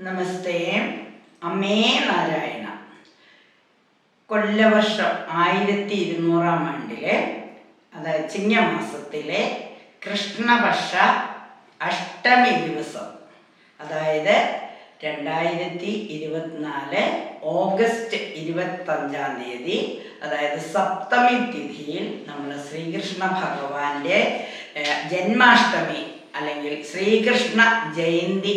നമസ്തേ. അമ്മേ നാരായണ. കൊല്ലവർഷം ആയിരത്തി ഇരുന്നൂറാം ആണ്ടിലെ അതായത് ചിങ്ങമാസത്തിലെ കൃഷ്ണപക്ഷ അഷ്ടമി ദിവസം അതായത് രണ്ടായിരത്തി ഇരുപത്തിനാല് ഓഗസ്റ്റ് ഇരുപത്തഞ്ചാം തീയതി അതായത് സപ്തമി തിഥിയിൽ നമ്മൾ ശ്രീകൃഷ്ണ ഭഗവാന്റെ ജന്മാഷ്ടമി അല്ലെങ്കിൽ ശ്രീകൃഷ്ണ ജയന്തി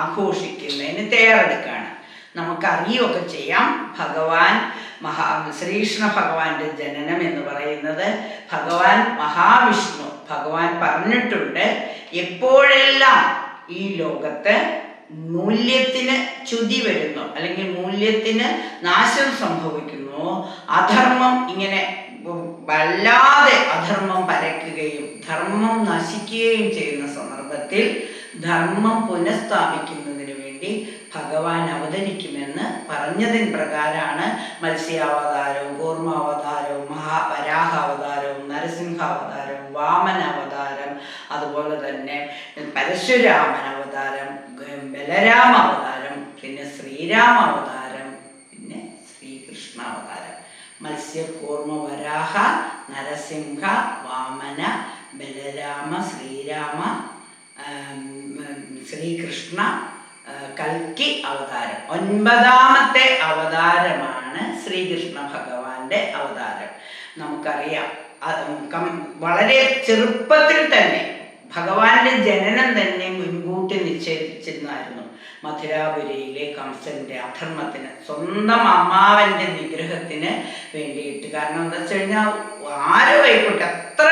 ആഘോഷിക്കുന്നതിന് തയ്യാറെടുക്കുകയാണ് നമുക്കറിയുകയൊക്കെ ചെയ്യാം. ഭഗവാൻ മഹാ ശ്രീകൃഷ്ണ ഭഗവാന്റെ ജനനം എന്ന് പറയുന്നത് ഭഗവാൻ മഹാവിഷ്ണു. ഭഗവാൻ പറഞ്ഞിട്ടുണ്ട് എപ്പോഴെല്ലാം ഈ ലോകത്ത് മൂല്യത്തിന് ചുതി വരുന്നു അല്ലെങ്കിൽ മൂല്യത്തിന് നാശം സംഭവിക്കുന്നു അധർമ്മം ഇങ്ങനെ വല്ലാതെ അധർമ്മം പരക്കുകയും ധർമ്മം നശിക്കുകയും ചെയ്യുന്ന സന്ദർഭത്തിൽ ധർമ്മം പുനഃസ്ഥാപിക്കുന്നതിന് വേണ്ടി ഭഗവാൻ അവതരിക്കുമെന്ന് പറഞ്ഞതിൻ പ്രകാരമാണ് മത്സ്യാവതാരവും കൂർമാവതാരവും മഹാവരാഹാവതാരവും നരസിംഹാവതാരവും വാമനാവതാരം അതുപോലെ തന്നെ പരശുരാമൻ അവതാരം ബലരാമ അവതാരം പിന്നെ ശ്രീരാമ അവതാരം മത്സ്യകൂർമ്മ വരാഹ നരസിംഹ വാമന ബലരാമ ശ്രീരാമ ശ്രീകൃഷ്ണ കൽക്കി അവതാരം. ഒൻപതാമത്തെ അവതാരമാണ് ശ്രീകൃഷ്ണ ഭഗവാന്റെ അവതാരം. നമുക്കറിയാം. വളരെ ചെറുപ്പത്തിൽ തന്നെ ഭഗവാന്റെ ജനനം തന്നെ മുൻകൂട്ടി നിശ്ചയിച്ചിരുന്നായിരുന്നു മധുരാപുരിയിലെ കംസന്റെ അധർമ്മത്തിന് സ്വന്തം അമ്മാവന്റെ നിഗ്രഹത്തിന് വേണ്ടിയിട്ട്. കാരണം എന്താ വെച്ച് കഴിഞ്ഞാൽ ആരോ ആയിക്കോട്ടെ അത്ര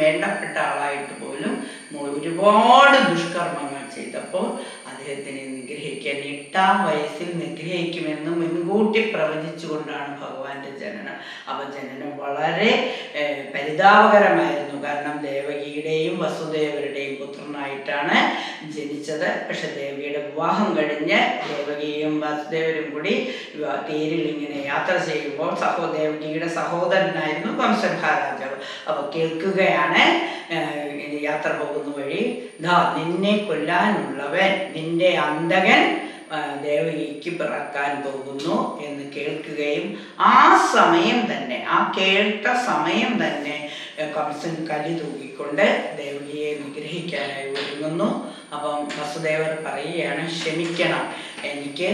വേണ്ടപ്പെട്ട ആളായിട്ട് പോലും ഒരുപാട് ദുഷ്കർമ്മങ്ങൾ ചെയ്തപ്പോൾ അദ്ദേഹത്തിനെ നിഗ്രഹിക്കാൻ എട്ടാം വയസ്സിൽ നിഗ്രഹിക്കുമെന്ന് മുൻകൂട്ടി പ്രവചിച്ചുകൊണ്ടാണ് ഭഗവാന്റെ ജനനം. അപ്പൊ ജനനം വളരെ പരിതാപകരമായിരുന്നു. കാരണം ദേവകിയുടെയും വസുദേവരുടെയും പുത്രനായിട്ടാണ് ജനിച്ചത്. പക്ഷെ ദേവിയുടെ വിവാഹം കഴിഞ്ഞ് ദേവകിയും വസുദേവരും കൂടി തേരിൽ ഇങ്ങനെ യാത്ര ചെയ്യുമ്പോൾ സഹോ ദേവകിയുടെ സഹോദരനായിരുന്നു കംസൻ മഹാരാജാവ് അപ്പൊ കേൾക്കുകയാണ്. യാത്ര പോകുന്ന വഴി ദാ നിന്നെ കൊല്ലാനുള്ളവൻ നിന്റെ അന്തകൻ ദേവകിക്ക് പിറക്കാൻ പോകുന്നു എന്ന് കേൾക്കുകയും ആ സമയം തന്നെ ആ കേട്ട സമയം തന്നെ കംസൻ കലി തൂക്കിക്കൊണ്ട് ദേവകിയെ നിഗ്രഹിക്കാനായി ഒരുങ്ങുന്നു. അപ്പം വസുദേവർ പറയുകയാണ് ക്ഷമിക്കണം. എനിക്ക്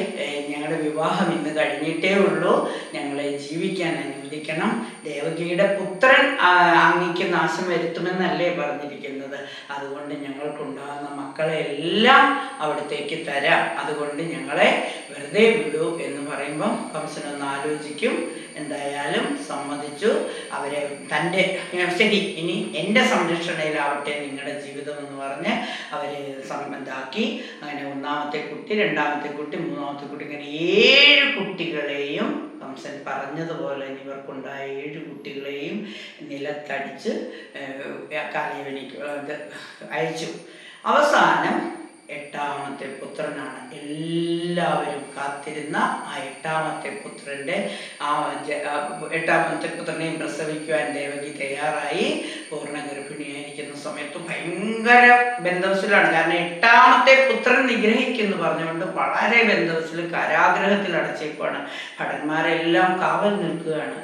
ഞങ്ങളുടെ വിവാഹം ഇന്ന് കഴിഞ്ഞിട്ടേ ഉള്ളൂ. ഞങ്ങളെ ജീവിക്കാൻ അനുവദിക്കണം. ദേവകിയുടെ പുത്രൻ അങ്ങയ്ക്ക് നാശം വരുത്തുമെന്നല്ലേ പറഞ്ഞിരിക്കുന്നത്. അതുകൊണ്ട് ഞങ്ങൾക്കുണ്ടാകുന്ന മക്കളെ എല്ലാം അവിടത്തേക്ക് തരാം. അതുകൊണ്ട് ഞങ്ങളെ വെറുതെ വിടൂ എന്ന് പറയുമ്പം കംസനൊന്ന് ആലോചിക്കും. എന്തായാലും സമ്മതിച്ചു. അവരെ തന്റെ ശരി ഇനി എന്റെ സംരക്ഷണയിലാവട്ടെ നിങ്ങളുടെ ജീവിതം എന്ന് പറഞ്ഞ് അവരെ സമ്മതാക്കി അങ്ങനെ ഒന്നാമത്തെ കുട്ടി രണ്ടാമത്തെ കുട്ടി മൂന്നാമത്തെ കുട്ടി ഇങ്ങനെ ഏഴ് കുട്ടികളെയും കംസൻ പറഞ്ഞതുപോലെ ഇവർക്കുണ്ടായ ഏഴ് കുട്ടികളെയും നിലത്തടിച്ച് കാലയവനിക്ക് അയച്ചു. അവസാനം എട്ടാമത്തെ പുത്രനാണ്. എല്ലാവരും കാത്തിരുന്ന ആ എട്ടാമത്തെ പുത്രന്റെ ആ എട്ടാമത്തെ പുത്രനെയും പ്രസവിക്കുവാൻ ദേവകി തയ്യാറായി. പൂർണ ഗർഭിണിയായിരിക്കുന്ന സമയത്ത് ഭയങ്കര ബന്ധവസിലാണ് കാരണം എട്ടാമത്തെ പുത്രൻ നിഗ്രഹിക്കുന്നു പറഞ്ഞുകൊണ്ട് വളരെ ബന്ധവസിൽ കാരാഗ്രഹത്തിൽ അടച്ചേക്കുവാണ് ഭടന്മാരെല്ലാം കാവൽ നിൽക്കുകയാണ്.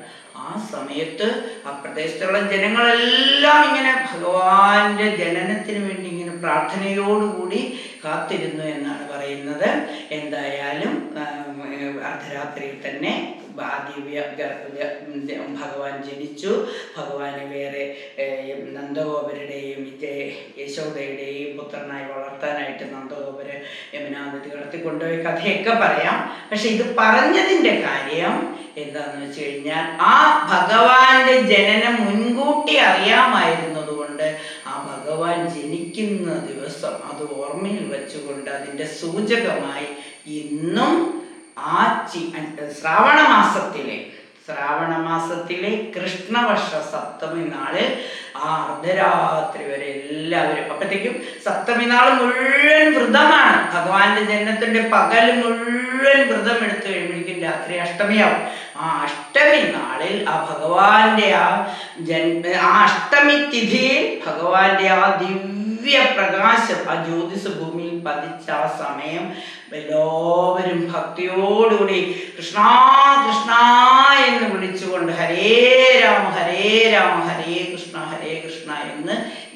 ആ സമയത്ത് ആ പ്രദേശത്തുള്ള ജനങ്ങളെല്ലാം ഇങ്ങനെ ഭഗവാന്റെ ജനനത്തിന് വേണ്ടി ഇങ്ങനെ പ്രാർത്ഥനയോടുകൂടി കാത്തിരുന്നു എന്നാണ് പറയുന്നത്. എന്തായാലും അർദ്ധരാത്രിയിൽ തന്നെ ദിവ്യ ഭഗവാൻ ജനിച്ചു. ഭഗവാനെ വേറെ നന്ദഗോപരുടെയും വിജയ യശോദയുടെയും പുത്രനായി വളർത്താനായിട്ട് നന്ദഗോപര് യമുനാനദി കടത്തി കൊണ്ടുപോയി കഥയൊക്കെ പറയാം. പക്ഷെ ഇത് പറഞ്ഞതിന്റെ കാര്യം എന്താന്ന് വെച്ച് കഴിഞ്ഞാൽ ആ ഭഗവാന്റെ ജനനം മുൻകൂട്ടി അറിയാമായിരുന്നത് കൊണ്ട് ആ ഭഗവാൻ ജനിക്കുന്ന ദിവസം അത് ഓർമ്മയിൽ വെച്ചുകൊണ്ട് അതിന്റെ സൂചകമായി ഇന്നും ആ ചി ശ്രാവണ മാസത്തിലെ ശ്രാവണ മാസത്തിലെ കൃഷ്ണവർഷ സപ്തമി നാളിൽ ആ അർദ്ധരാത്രി വരെ എല്ലാവരും അപ്പോഴത്തേക്കും സപ്തമി നാൾ മുഴുവൻ വ്രതമാണ്. ഭഗവാന്റെ ജനനത്തിന്റെ പകൽ മുഴുവൻ വ്രതം എടുത്തു കഴിയുമ്പോഴേക്കും രാത്രി അഷ്ടമിയാവും. ആ അഷ്ടമി നാളിൽ ആ ഭഗവാന്റെ ആ ജന്മ ആ അഷ്ടമി തിഥിയിൽ ഭഗവാന്റെ ആ ദിവ്യ പ്രകാശം ആ ജ്യോതിസ് ഭൂമിയിൽ പതിച്ച ആ സമയം എല്ലാവരും ഭക്തിയോടുകൂടി കൃഷ്ണ കൃഷ്ണ എന്ന് വിളിച്ചുകൊണ്ട് ഹരേ രാമ ഹരേ രാമ ഹരേ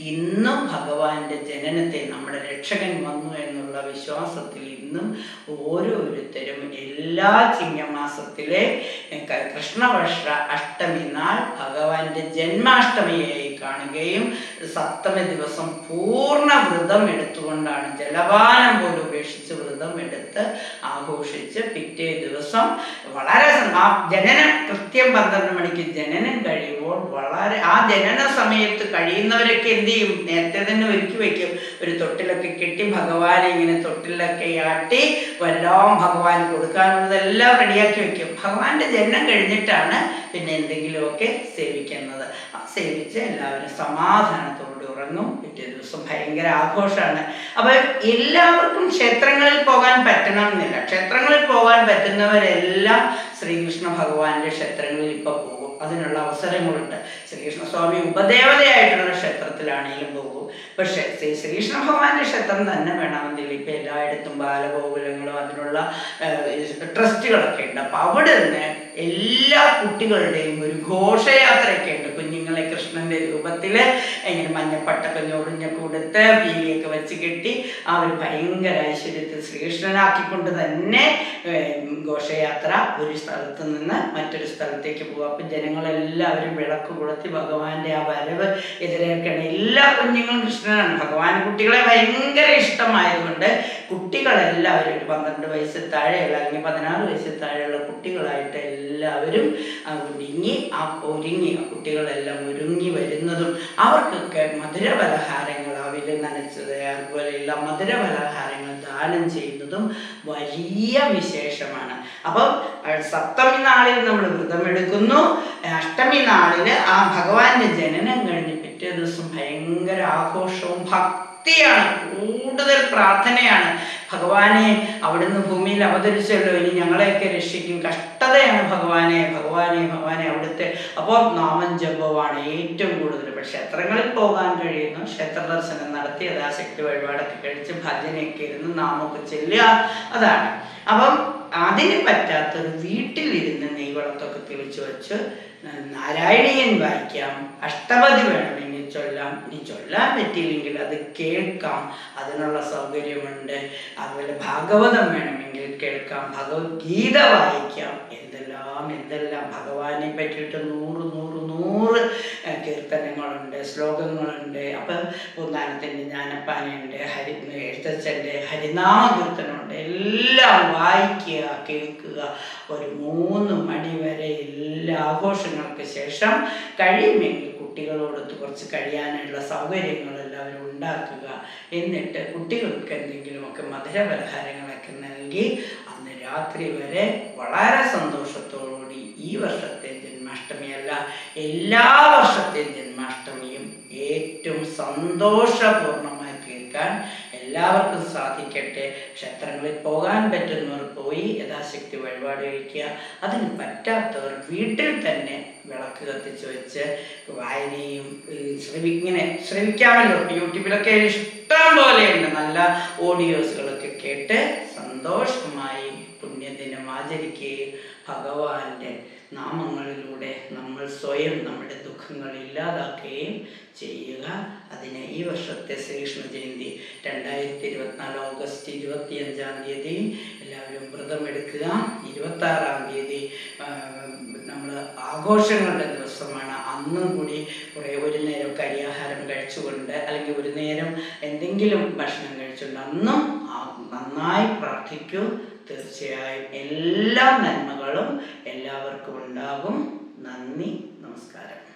ഇന്നും ഭഗവാന്റെ ജനനത്തെ നമ്മുടെ രക്ഷകൻ വന്നു എന്നുള്ള വിശ്വാസത്തിൽ ഇന്നും ഓരോരുത്തരും എല്ലാ ചിങ്ങമാസത്തിലെ കൃഷ്ണവർഷ അഷ്ടമി നാൾ ഭഗവാന്റെ ജന്മാഷ്ടമിയായി കാണുകയും സപ്തമ ദിവസം പൂർണ വ്രതം എടുത്തുകൊണ്ടാണ് ജലപാനം പോലും ഉപേക്ഷിച്ച് വ്രതം എടുത്ത് ആഘോഷിച്ച് പിറ്റേ ദിവസം വളരെ ജനന ജനനം കൃത്യം പന്ത്രണ്ട് മണിക്ക് ജനനം കഴിയുമ്പോൾ വളരെ ആ ജനന സമയത്ത് കഴിയുന്നവരൊക്കെ എന്ത് ചെയ്യും? നേരത്തെ തന്നെ ഒരുക്കി വയ്ക്കും ഒരു തൊട്ടിലൊക്കെ കെട്ടി ഭഗവാനെ ഇങ്ങനെ തൊട്ടിലൊക്കെ ആട്ടി വല്ലോം ഭഗവാൻ കൊടുക്കാനുള്ളതെല്ലാം റെഡിയാക്കി വയ്ക്കും ഭഗവാന്റെ ജനനം കഴിഞ്ഞിട്ടാണ് പിന്നെ എന്തെങ്കിലുമൊക്കെ സേവിക്കുന്നത്. സേവിച്ച് എല്ലാവരും സമാധാനത്തോടെ ഉറങ്ങും. പിറ്റേ ദിവസം ഭയങ്കര ആഘോഷമാണ്. അപ്പൊ എല്ലാവർക്കും ക്ഷേത്രങ്ങളിൽ പോകാൻ പറ്റണം എന്നില്ല ക്ഷേത്രങ്ങളിൽ പോകാൻ പറ്റുന്നവരെല്ലാം ശ്രീകൃഷ്ണ ഭഗവാന്റെ ക്ഷേത്രങ്ങളിൽ ഇപ്പൊ പോകും. അതിനുള്ള അവസരങ്ങളുണ്ട്. ശ്രീകൃഷ്ണ സ്വാമി ഉപദേവതയായിട്ടുള്ള ക്ഷേത്രത്തിലാണെങ്കിലും പോകും. പക്ഷെ ശ്രീ ശ്രീകൃഷ്ണ ഭഗവാന്റെ ക്ഷേത്രം തന്നെ വേണമെന്നില്ല. ഇപ്പൊ എല്ലായിടത്തും ബാലഗോകുലങ്ങളും അതിനുള്ള ട്രസ്റ്റുകളൊക്കെ ഉണ്ട്. അപ്പൊ അവിടെ നിന്ന് എല്ലാ കുട്ടികളുടെയും ഒരു ഘോഷയാത്രയൊക്കെയുണ്ട് കുഞ്ഞുങ്ങളെ കൃഷ്ണന്റെ രൂപത്തിൽ ഇങ്ങനെ മഞ്ഞപ്പട്ടൊക്കെ ഞൊറിഞ്ഞൊക്കെ കൊടുത്ത് പീലിയൊക്കെ വെച്ച് കെട്ടി അവർ ഭയങ്കര ഐശ്വര്യത്തിൽ ശ്രീകൃഷ്ണനാക്കിക്കൊണ്ട് തന്നെ ഘോഷയാത്ര ഒരു സ്ഥലത്ത് നിന്ന് മറ്റൊരു സ്ഥലത്തേക്ക് പോകും അപ്പം ജനങ്ങളെല്ലാവരും വിളക്ക് കൊളുത്തി ഭഗവാന്റെ ആ വരവ് എതിരേൽക്കണം. എല്ലാ കുഞ്ഞുങ്ങളും കൃഷ്ണനാണ്. ഭഗവാൻ കുട്ടികളെ ഭയങ്കര ഇഷ്ടമായതുകൊണ്ട് കുട്ടികളെല്ലാവരും ഒരു പന്ത്രണ്ട് വയസ്സിൽ താഴെയുള്ള അല്ലെങ്കിൽ പതിനാറ് വയസ്സിൽ താഴെയുള്ള കുട്ടികളായിട്ട് എല്ലാവരും ഒരുങ്ങി ആ ഒരുങ്ങി കുട്ടികളെല്ലാം ഒരുങ്ങി വരുന്നതും അവർക്കൊക്കെ മധുര പലഹാരങ്ങൾ അവിൽ നനച്ചത് അതുപോലെയുള്ള മധുര പലഹാരങ്ങൾ ദാനം ചെയ്യുന്നതും വലിയ വിശേഷമാണ്. അപ്പം സപ്തമി നാളിൽ നമ്മൾ വ്രതമെടുക്കുന്നു അഷ്ടമി നാളിൽ ആ ഭഗവാന്റെ ജനനം കഴിഞ്ഞ് പിറ്റേ ദിവസം ഭയങ്കര ആഘോഷവും ഭക്തിയാണ് കൂടുതൽ പ്രാർത്ഥനയാണ്. ഭഗവാനെ അവിടുന്ന് ഭൂമിയിൽ അവതരിച്ചല്ലോ. ഇനി ഞങ്ങളെയൊക്കെ രക്ഷിക്കും. കഷ്ടതയാണ് ഭഗവാനെ ഭഗവാനെ ഭഗവാനെ അവിടുത്തെ. അപ്പോൾ നാമം ജപമാണ് ഏറ്റവും കൂടുതൽ. ക്ഷേത്രങ്ങളിൽ പോകാൻ കഴിയുന്നു. ക്ഷേത്ര ദർശനം നടത്തി യഥാശക്തി വഴിപാടൊക്കെ കഴിച്ച് ഭജനയൊക്കെ ഇരുന്ന് നാമൊക്കെ ചെല്ലുക. അതാണ്. അപ്പം അതിന് പറ്റാത്തൊരു വീട്ടിലിരുന്ന് നെയ്വളത്തൊക്കെ തിരിച്ചു വെച്ച് നാരായണീയൻ വായിക്കാം. അഷ്ടപതി വേണമെങ്കിൽ ചൊല്ലാം ഇനി ചൊല്ലാൻ പറ്റിയില്ലെങ്കിൽ അത് കേൾക്കാം. അതിനുള്ള സൗകര്യമുണ്ട്. അതുപോലെ ഭാഗവതം വേണമെങ്കിൽ കേൾക്കാം. ഭഗവത്ഗീത വായിക്കാം. എന്തെല്ലാം എന്തെല്ലാം. ഭഗവാനെ പറ്റിയിട്ട് നൂറ് നൂറ് നൂറ് കീർത്തനങ്ങളുണ്ട് ശ്ലോകങ്ങളുണ്ട്. അപ്പം പൂന്താനത്തിന്റെ ജ്ഞാനപ്പാനയുണ്ട് ഹരി എഴുത്തച്ഛന്റെ ഹരിനാമ കീർത്തനമുണ്ട്. എല്ലാം വായിക്കുക കേൾക്കുക. ഒരു മൂന്ന് മണി വരെ എല്ലാ ആഘോഷങ്ങൾക്ക് ശേഷം കഴിയുമെങ്കിൽ കുട്ടികളോടൊത്ത് കുറച്ച് കഴിയാനുള്ള സൗകര്യങ്ങളെല്ലാവരും ഉണ്ടാക്കുക. എന്നിട്ട് കുട്ടികൾക്ക് എന്തെങ്കിലുമൊക്കെ മധുര പലഹാരങ്ങളൊക്കെ നൽകി അന്ന് രാത്രി വരെ വളരെ സന്തോഷത്തോടുകൂടി ഈ വർഷത്തെ ജന്മാഷ്ടമിയല്ല എല്ലാ വർഷത്തെ ജന്മാഷ്ടമിയും ഏറ്റവും സന്തോഷപൂർണമായി തീർക്കാൻ എല്ലാവർക്കും സാധിക്കട്ടെ. ക്ഷേത്രങ്ങളിൽ പോകാൻ പറ്റുന്നവർ പോയി യഥാശക്തി വഴിപാട് കഴിക്കുക. അതിന് പറ്റാത്തവർ വീട്ടിൽ തന്നെ വിളക്ക് കത്തിച്ച് വെച്ച് വായനയും ഉം, ശ്രമിക്കാമല്ലോ യൂട്യൂബിലൊക്കെ ഇഷ്ടം പോലെയുണ്ട് നല്ല ഓഡിയോസുകളൊക്കെ കേട്ട് സന്തോഷമായി പുണ്യദിനം ആചരിക്കുകയും ഭഗവാന്റെ നാമങ്ങളിലൂടെ നമ്മൾ സ്വയം നമ്മുടെ ദുഃഖങ്ങൾ ഇല്ലാതാക്കുകയും ചെയ്യുക. അതിന് ഈ വർഷത്തെ ശ്രീകൃഷ്ണ ജയന്തി രണ്ടായിരത്തി ഇരുപത്തിനാല് ഓഗസ്റ്റ് ഇരുപത്തിയഞ്ചാം തീയതി എല്ലാവരും വ്രതമെടുക്കുക. ഇരുപത്താറാം തീയതി നമ്മൾ ആഘോഷങ്ങളുടെ ദിവസമാണ് അന്നും കൂടി കുറേ ഒരു നേരം കരിയാഹാരം കഴിച്ചുകൊണ്ട് അല്ലെങ്കിൽ ഒരു നേരം എന്തെങ്കിലും ഭക്ഷണം കഴിച്ചുകൊണ്ട് അന്നും നന്നായി പ്രാർത്ഥിക്കൂ. തീർച്ചയായും എല്ലാ നന്മകളും എല്ലാവർക്കും ഉണ്ടാകും. നന്ദി നമസ്കാരം.